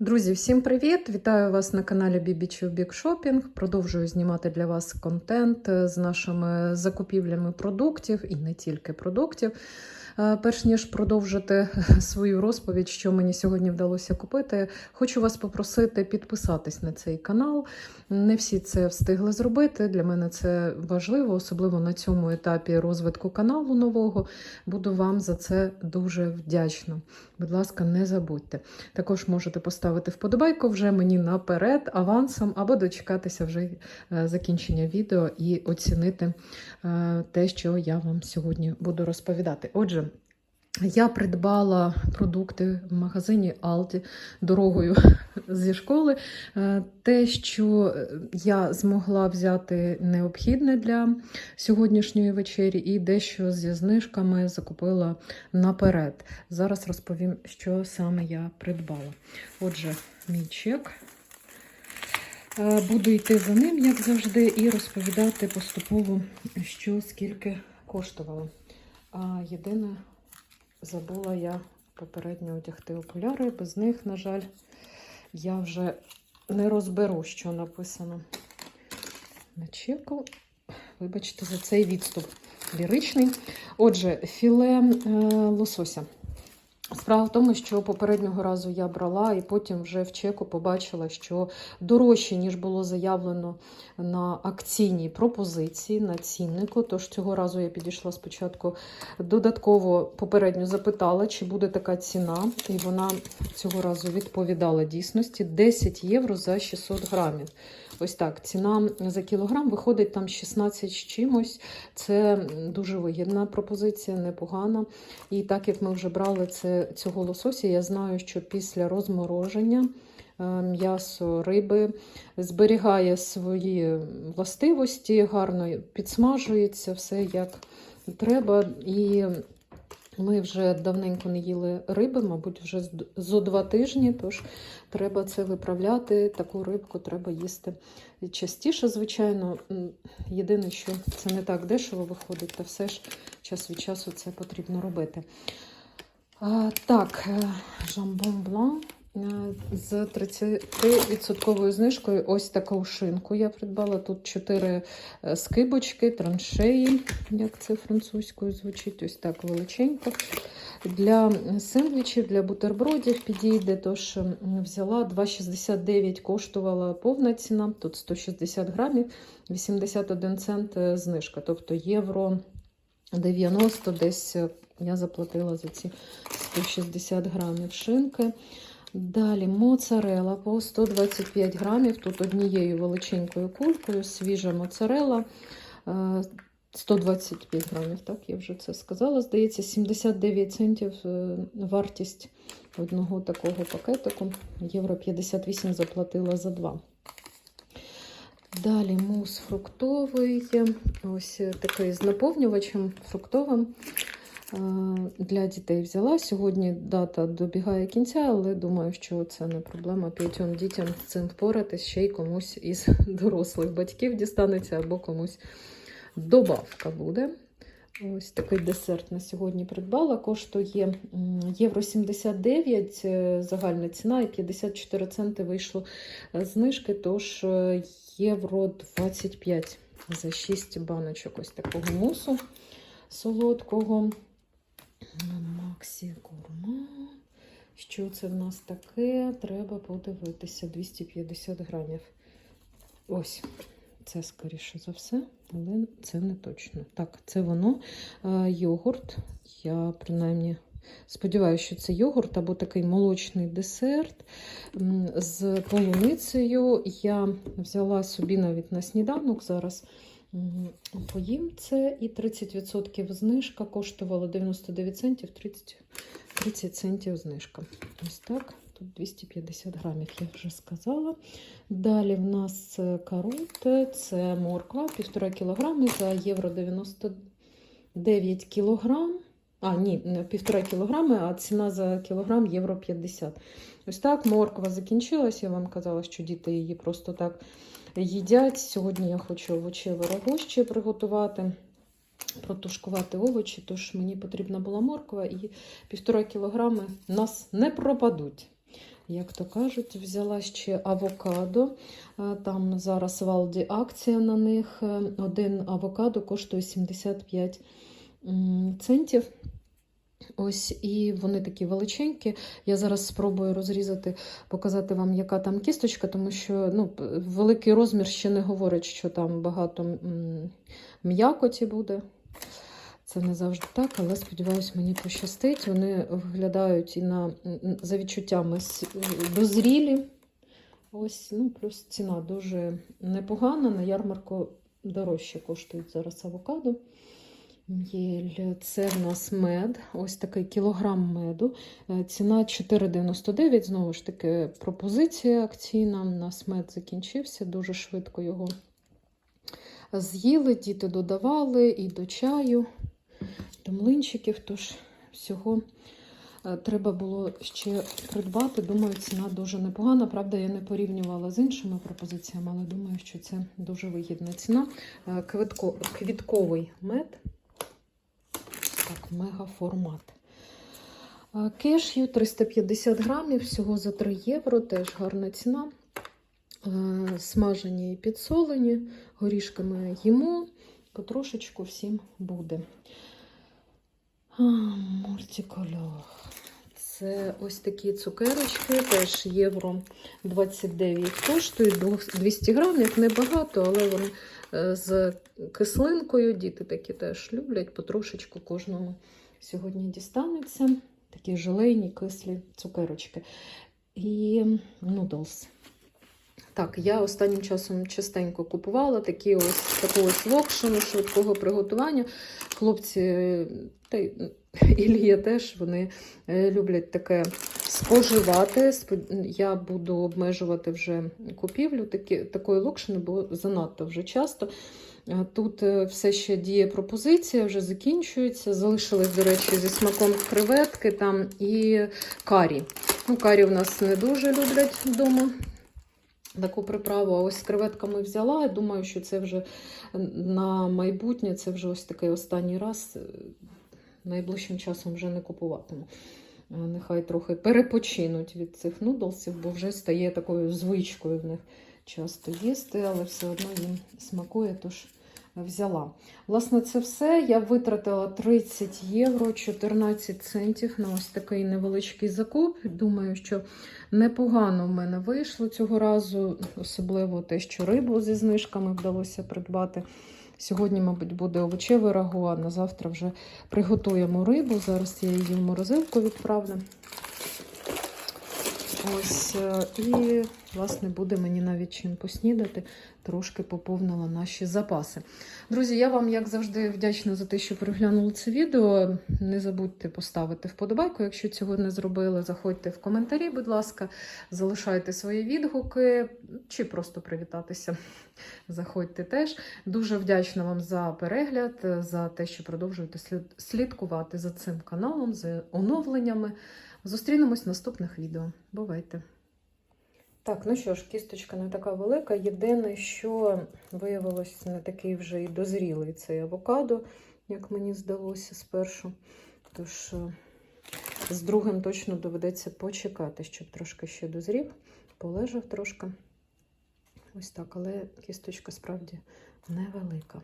Друзі, всім привіт! Вітаю вас на каналі Бібічів Big Шопінг. Продовжую знімати для вас контент з нашими закупівлями продуктів і не тільки продуктів. Е, Перш ніж продовжити свою розповідь, що мені сьогодні вдалося купити, хочу вас попросити підписатись на цей канал. Не всі це встигли зробити. Для мене це важливо, особливо на цьому етапі розвитку каналу нового. Буду вам за це дуже вдячна. Будь ласка, не забудьте. Також можете поставити вподобайку вже мені наперед, авансом, або дочекатися вже е, закінчення відео і оцінити е, те, що я вам сьогодні буду розповідати. Отже, я придбала продукти в магазині Aldi дорогою зі школи. Е, Те, що я змогла взяти необхідне для сьогоднішньої вечері, і дещо зі знижками закупила наперед. Зараз розповім, що саме я придбала. Отже, мій чек. Е, Буду йти за ним, як завжди, і розповідати поступово, що скільки коштувало. А єдине, забула я попередньо одягти окуляри. Без них, на жаль, я вже не розберу, що написано на чеку. Вибачте за цей відступ ліричний. Отже, філе е, лосося. Справа в тому, що попереднього разу я брала, і потім вже в чеку побачила, що дорожче, ніж було заявлено на акційній пропозиції на ціннику. Тож цього разу я підійшла спочатку додатково попередньо запитала, чи буде така ціна, і вона цього разу відповідала дійсності 10 євро за 600 грамів. Ось так, ціна за кілограм виходить там 16 з чимось. Це дуже вигідна пропозиція, непогана. І так як ми вже брали це, цього лосося, я знаю, що після розмороження е, м'ясо риби зберігає свої властивості, гарно підсмажується, все як треба. І ми вже давненько не їли риби, мабуть, вже зо два тижні, тож треба це виправляти. Таку рибку треба їсти частіше, звичайно. Єдине, що це не так дешево виходить, та все ж час від часу це потрібно робити. А, так, е, жамбон блан з 30% знижкою. Ось таку шинку я придбала. Тут 4 скибочки, траншеї, як це французькою звучить, ось так величенько. Для сендвічів, для бутербродів підійде, тож взяла 2,69 коштувала повна ціна, тут 160 грамів, 81 цент е, знижка, тобто євро 90 десь е, я заплатила за ці 160 грамів шинки. Далі моцарела по 125 грамів. Тут однією величенькою кулькою, свіжа моцарела. е, 125 грамів, так, я вже це сказала. Здається, 79 центів е, вартість одного такого пакетику. Євро 58 заплатила за два. Далі мус фруктовий. Ось такий з наповнювачем фруктовим. Е, Для дітей взяла. Сьогодні дата добігає кінця, але думаю, що це не проблема п'ятьом дітям з цим впоратись, ще й комусь із дорослих батьків дістанеться або комусь добавка буде. Ось такий десерт на сьогодні придбала. Коштує євро 79 е, загальна ціна, і 54 центи вийшло знижки, тож е, євро 25 за 6 баночок ось такого мусу солодкого. Максі Гурма. Що це в нас таке? Треба подивитися. 250 грамів. Ось. Це, скоріше за все, але це не точно. Так, це воно. Е, Йогурт. Я принаймні сподіваюся, що це йогурт або такий молочний десерт з полуницею. Я взяла собі навіть на сніданок зараз. Поїм це і 30% знижка коштувало 99 центів, 30, 30 центів знижка. Ось так. Тут 250 грамів, я вже сказала. Далі в нас карут, це морква, 1,5 кг за євро 99 кілограм. А, ні, 1,5 кілограми, а ціна за кілограм євро 50. Ось так, морква закінчилась. Я вам казала, що діти її просто так їдять. Сьогодні я хочу овочеве рагу приготувати, протушкувати овочі, тож мені потрібна була морква і 1,5 кілограми нас не пропадуть. як то кажуть, взяла ще авокадо. Е, Там зараз в Алді акція на них. Е, Один авокадо коштує 75 центів. Ось, і вони такі величенькі. Я зараз спробую розрізати, показати вам, яка там кісточка, тому що ну, великий розмір ще не говорить, що там багато м'якоті буде. Це не завжди так, але сподіваюся, мені пощастить. Вони виглядають і на, за відчуттями дозрілі. Ось, ну, плюс ціна дуже непогана. На ярмарку дорожче коштують зараз авокадо. М'єль, це в нас мед, ось такий кілограм меду. Е, Ціна 4,99. Знову ж таки, пропозиція акційна. У нас мед закінчився, дуже швидко його з'їли, діти додавали і до чаю, до млинчиків. Тож всього е, треба було ще придбати. Думаю, ціна дуже непогана. Правда, я не порівнювала з іншими пропозиціями, але думаю, що це дуже вигідна ціна. Е, Квитко, квітковий мед. Мегаформат. Кешю 350 грамів, всього за 3 євро, теж гарна ціна. Е, Смажені і підсолені, горішками їмо, потрошечку всім буде. Мультикольор. Це ось такі цукерочки, теж євро 29 коштують, двох- 200 грамів, небагато, але вони е, з кислинкою. Діти такі теж люблять, потрошечку кожному сьогодні дістанеться. Такі желейні, кислі цукерочки. І нудлс. Так, я останнім часом частенько купувала такі ось таку ось локшину швидкого приготування. Хлопці, е, та Ілія теж вони е, люблять таке споживати. Я буду обмежувати вже купівлю такі, такої локшини, бо занадто вже часто. Е, Тут е, все ще діє пропозиція, вже закінчується. Залишились, до речі, зі смаком креветки там і карі. Ну, карі в нас не дуже люблять вдома. Таку приправу, а ось з креветками взяла. Я думаю, що це вже на майбутнє, це вже ось такий останній раз. е, Найближчим часом вже не купуватиму. Е, Нехай трохи перепочинуть від цих нудлсів, бо вже стає такою звичкою в них часто їсти, але все одно їм смакує, тож взяла. Власне, це все. Я витратила 30 євро 14 центів на ось такий невеличкий закуп. Думаю, що непогано в мене вийшло цього разу, особливо те, що рибу зі знижками вдалося придбати. Сьогодні, мабуть, буде овочеве рагу, а на завтра вже приготуємо рибу. Зараз я її в морозилку відправлю. Ось, е, і, власне, буде мені навіть чим поснідати. Трошки поповнила наші запаси. Друзі, я вам, як завжди, вдячна за те, що переглянули це відео. Не забудьте поставити вподобайку. Якщо цього не зробили, заходьте в коментарі, будь ласка, залишайте свої відгуки чи просто привітатися. Заходьте теж. Дуже вдячна вам за перегляд, за те, що продовжуєте слідкувати за цим каналом, за оновленнями. Зустрінемось в наступних відео. Бувайте! Так, ну що ж, кісточка не така велика. Єдине, що виявилось не такий вже і дозрілий цей авокадо, як мені здалося спершу. Тож е, з другим точно доведеться почекати, щоб трошки ще дозрів, полежав трошки. Ось так, але кісточка справді невелика.